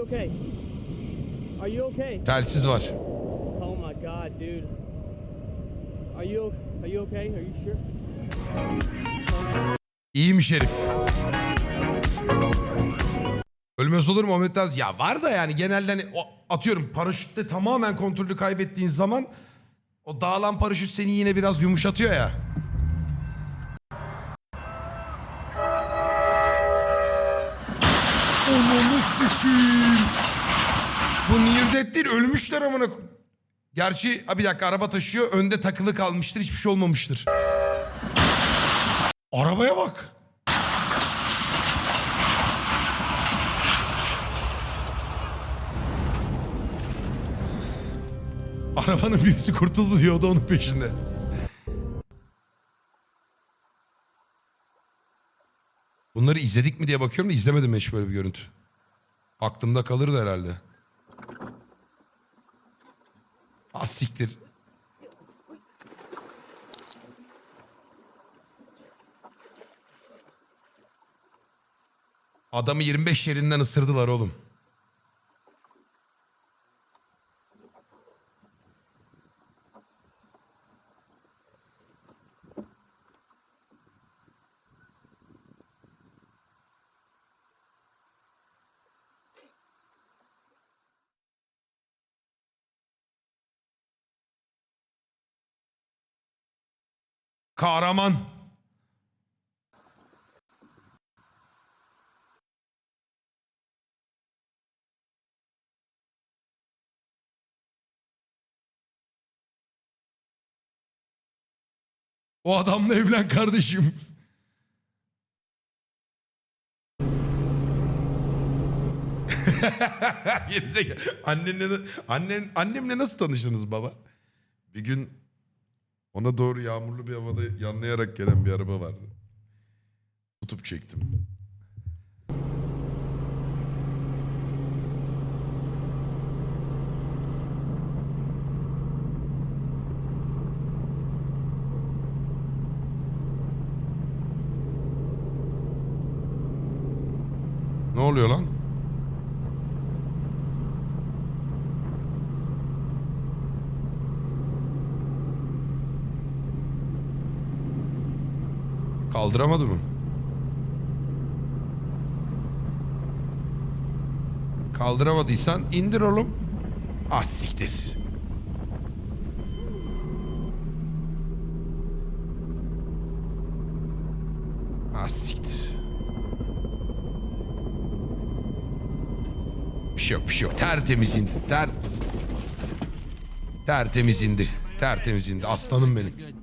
you okay? Are you okay? Telsiz var. Oh my god, dude. Are you are you okay? Are you sure? İyiymiş herif. Ölmez olur mu Ahmet abi? Ya var da yani genelde hani o- atıyorum paraşütte tamamen kontrolü kaybettiğin zaman o dağılan paraşüt seni yine biraz yumuşatıyor ya. Ananı sikeyim. Dead değil ölmüşler amına. Gerçi ha bir dakika araba taşıyor önde takılı kalmıştır hiçbir şey olmamıştır. Arabaya bak. Arabanın birisi kurtuldu diyor da onun peşinde. Bunları izledik mi diye bakıyorum da izlemedim hiç böyle bir görüntü. Aklımda kalırdı herhalde. Ah siktir. Adamı 25 yerinden ısırdılar oğlum. Kahraman. O adamla evlen kardeşim. Annenle, annen, annemle nasıl tanıştınız baba? Bir gün ona doğru yağmurlu bir havada yanlayarak gelen bir araba vardı. Tutup çektim. Ne oluyor lan? Kaldıramadı mı? Kaldıramadıysan indir oğlum. Ah siktir. Ah siktir. Bir şey yok bir şey yok. Tertemiz indi. Ter... Tertemiz indi. Tertemiz indi. Aslanım benim.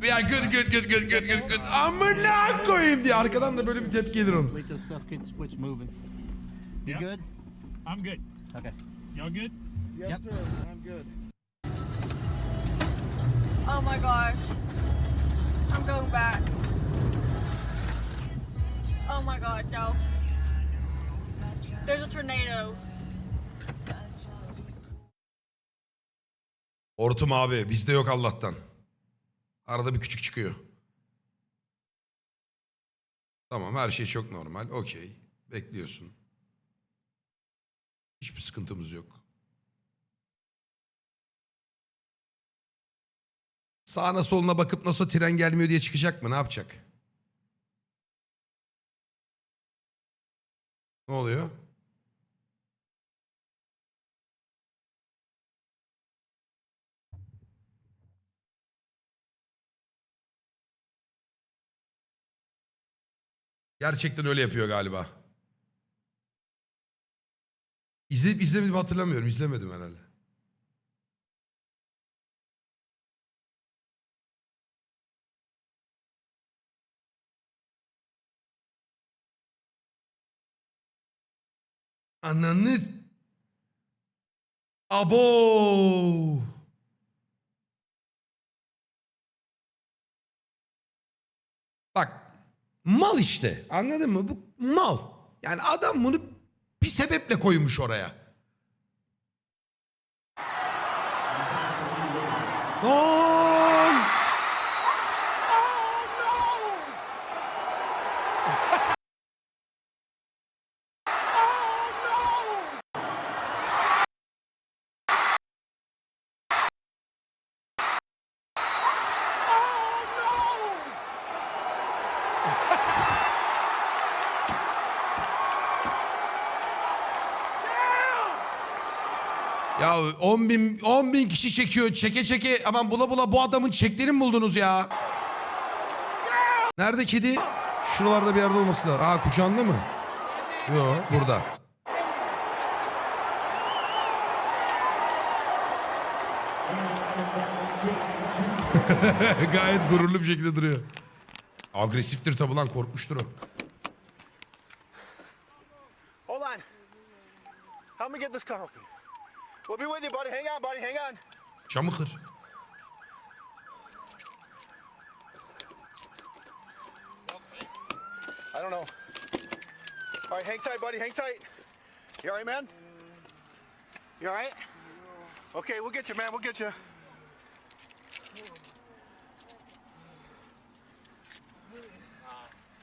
We are good good good good good good good. Amına koyayım diye arkadan da böyle bir tepki gelir onun. Wait till stuff gets switch moving. You good? I'm good. Okay. Y'all good? Yes, Yep. sir. I'm good. Oh my gosh. I'm going back. Oh my god, no. There's a tornado. Hortum abi bizde yok Allah'tan. Arada bir küçük çıkıyor. Tamam her şey çok normal. Okey. Bekliyorsun. Hiçbir sıkıntımız yok. Sağına soluna bakıp nasıl tren gelmiyor diye çıkacak mı? Ne yapacak? Ne oluyor? Gerçekten öyle yapıyor galiba. İzleyip izlemedim hatırlamıyorum. İzlemedim herhalde. Ananı... Abo! Bak mal işte anladın mı? Bu mal. Yani adam bunu bir sebeple koymuş oraya. Lan! Ya 10 bin, 10 bin kişi çekiyor. Çeke çeke. Aman bula bula bu adamın çeklerini mi buldunuz ya? Nerede kedi? Şuralarda bir yerde olması lazım. Aa kucağında mı? Yok burada. Gayet gururlu bir şekilde duruyor. Agresiftir tabi lan korkmuştur o. Hold on. Help me get this car open. We'll be with you, buddy. Hang on, buddy. Hang on. Camı kır. I don't know. All right, hang tight, buddy. Hang tight. You all right, man? You all right? Okay, we'll get you, man. We'll get you.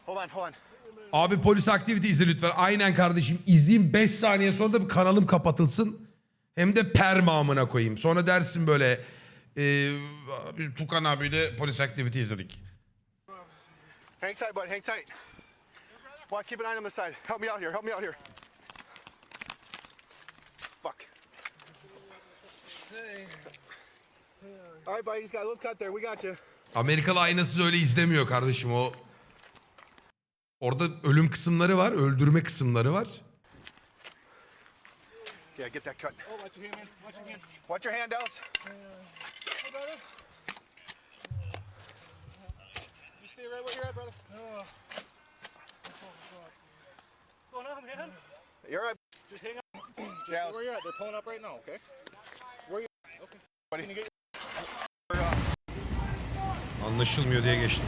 Hold on, hold on. Abi polis aktivite izle lütfen. Aynen kardeşim. İzleyeyim 5 saniye sonra da bir kanalım kapatılsın. Hem de perma amına koyayım. Sonra dersin böyle e, biz Tukan abiyle polis aktivite izledik. Hang tight, buddy. Hang tight. Watch, keep an eye on the side. Help me out here. Help me out here. Fuck. All right, buddy. Just got a little cut there. We got you. Amerikalı aynasız öyle izlemiyor kardeşim o. Orada ölüm kısımları var, öldürme kısımları var. Yeah, get that cut. Oh, watch your hand, man. Watch your hand. Watch your hand, Dallas. You stay right where you're at, brother. What's going on, man? You're all right. Just hang on. Just Dallas. stay where you're at. They're pulling up right now, okay? Where you okay? buddy. Anlaşılmıyor diye geçtim.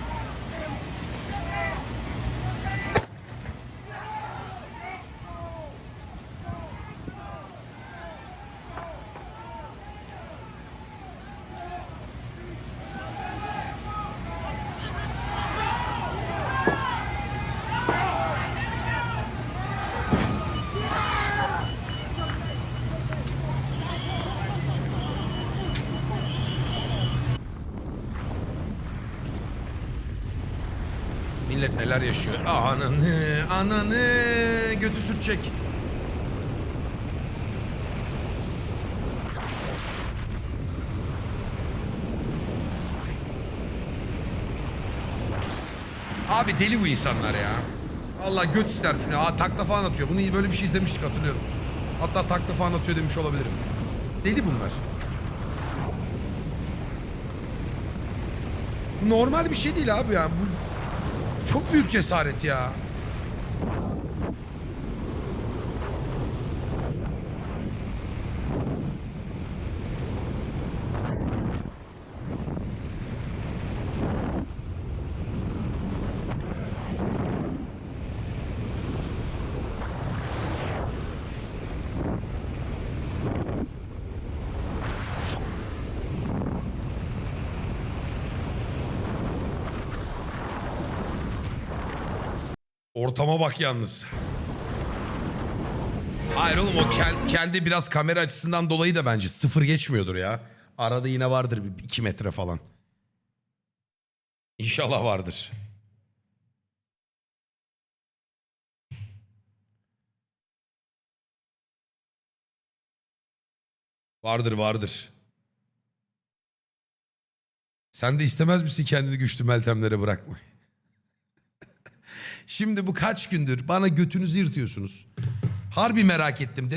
Millet neler yaşıyor. Ananı, ananı götü sürtecek. Abi deli bu insanlar ya. Allah göt ister şunu. Aa, takla falan atıyor. Bunu böyle bir şey izlemiştik hatırlıyorum. Hatta takla falan atıyor demiş olabilirim. Deli bunlar. Bu normal bir şey değil abi ya. Bu çok büyük cesaret ya. Ortama bak yalnız. Hayır oğlum o ken- kendi biraz kamera açısından dolayı da bence sıfır geçmiyordur ya. Arada yine vardır bir iki metre falan. İnşallah vardır. Vardır vardır. Sen de istemez misin kendini güçlü meltemlere bırakmayı? Şimdi bu kaç gündür bana götünüzü yırtıyorsunuz. Harbi merak ettim.